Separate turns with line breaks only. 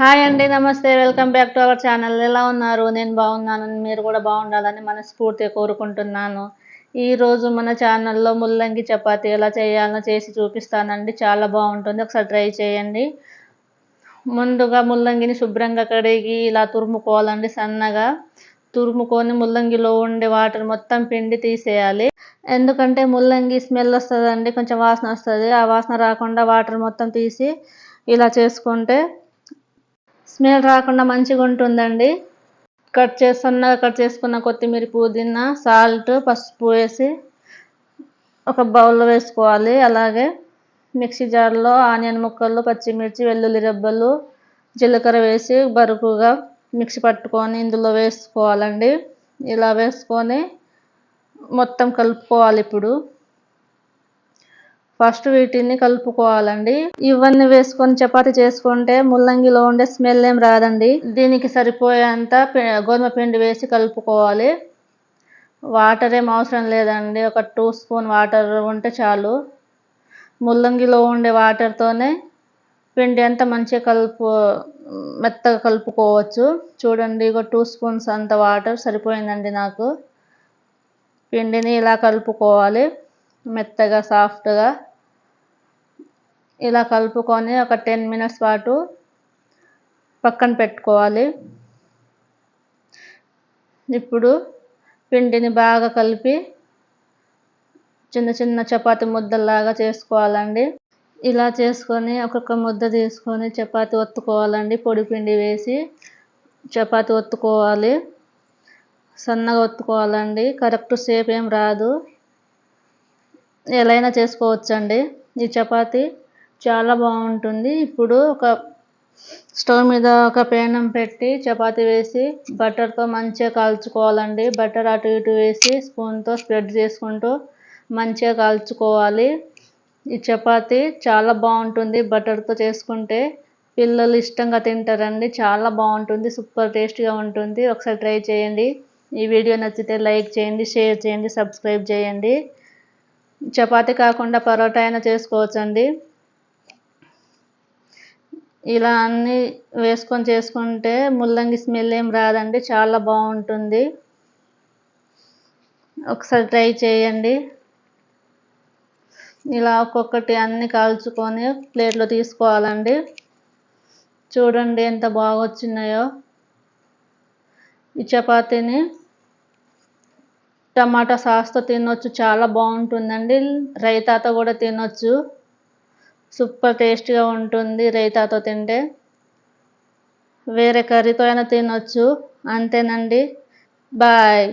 hi అండి నమస్తే welcome back to our channel ఎలా ఉన్నారు నేను బాగున్నాను మీరు కూడా బాగుండాలని మనస్ఫూర్తిగా కోరుకుంటున్నాను ఈరోజు మన ఛానల్లో ముల్లంగి చపాతి ఎలా చేయాలో చేసి చూపిస్తానండి చాలా బాగుంటుంది ఒకసారి ట్రై చేయండి ముందుగా ముల్లంగిని శుభ్రంగా కడిగి ఇలా తురుముకోవాలండి సన్నగా తురుముకొని ముల్లంగిలో ఉండే వాటర్ మొత్తం పిండి తీసేయాలి ఎందుకంటే ముల్లంగి స్మెల్ వస్తుందండి కొంచెం వాసన వస్తుంది ఆ వాసన రాకుండా వాటర్ మొత్తం తీసి ఇలా చేసుకుంటే స్మెల్ రాకుండా మంచిగా ఉంటుందండి కట్ చేస్తున్న కట్ చేసుకున్న కొత్తిమీర పుదీనా సాల్ట్ పసుపు వేసి ఒక బౌల్లో వేసుకోవాలి అలాగే మిక్సీ జార్లో ఆనియన్ ముక్కలు పచ్చిమిర్చి వెల్లుల్లి రెబ్బలు జీలకర్ర వేసి బరుకుగా మిక్సీ పట్టుకొని ఇందులో వేసుకోవాలండి ఇలా వేసుకొని మొత్తం కలుపుకోవాలి ఇప్పుడు ఫస్ట్ వీటిని కలుపుకోవాలండి ఇవన్నీ వేసుకొని చపాతి చేసుకుంటే ముల్లంగిలో ఉండే స్మెల్ ఏం రాదండి దీనికి సరిపోయేంత గోధుమ పిండి వేసి కలుపుకోవాలి వాటర్ ఏం అవసరం లేదండి ఒక టూ స్పూన్ వాటర్ ఉంటే చాలు ముల్లంగిలో ఉండే వాటర్తోనే పిండి అంతా మంచిగా కలుపు మెత్తగా కలుపుకోవచ్చు చూడండి ఇక టూ స్పూన్స్ అంత వాటర్ సరిపోయిందండి నాకు పిండిని ఇలా కలుపుకోవాలి మెత్తగా సాఫ్ట్గా ఇలా కలుపుకొని ఒక టెన్ మినిట్స్ పాటు పక్కన పెట్టుకోవాలి ఇప్పుడు పిండిని బాగా కలిపి చిన్న చిన్న చపాతి ముద్దలాగా చేసుకోవాలండి ఇలా చేసుకొని ఒక్కొక్క ముద్ద తీసుకొని చపాతి ఒత్తుకోవాలండి పొడి పిండి వేసి చపాతి ఒత్తుకోవాలి సన్నగా ఒత్తుకోవాలండి కరెక్ట్ షేప్ ఏం రాదు ఎలా అయినా చేసుకోవచ్చండి ఈ చపాతీ చాలా బాగుంటుంది ఇప్పుడు ఒక స్టవ్ మీద ఒక పేనం పెట్టి చపాతీ వేసి బటర్తో మంచిగా కాల్చుకోవాలండి బటర్ అటు ఇటు వేసి స్పూన్తో స్ప్రెడ్ చేసుకుంటూ మంచిగా కాల్చుకోవాలి ఈ చపాతి చాలా బాగుంటుంది బటర్తో చేసుకుంటే పిల్లలు ఇష్టంగా తింటారండి చాలా బాగుంటుంది సూపర్ టేస్ట్గా ఉంటుంది ఒకసారి ట్రై చేయండి ఈ వీడియో నచ్చితే లైక్ చేయండి షేర్ చేయండి సబ్స్క్రైబ్ చేయండి చపాతి కాకుండా పరోటా అయినా చేసుకోవచ్చండి ఇలా అన్నీ వేసుకొని చేసుకుంటే ముల్లంగి స్మెల్ ఏం రాదండి చాలా బాగుంటుంది ఒకసారి ట్రై చేయండి ఇలా ఒక్కొక్కటి అన్ని కాల్చుకొని ప్లేట్లో తీసుకోవాలండి చూడండి ఎంత బాగా వచ్చినాయో ఈ చపాతీని టమాటా సాస్తో తినొచ్చు చాలా బాగుంటుందండి రైతాతో కూడా తినొచ్చు సూపర్ టేస్ట్గా ఉంటుంది రైతాతో తింటే వేరే కర్రీతో అయినా తినొచ్చు అంతేనండి బాయ్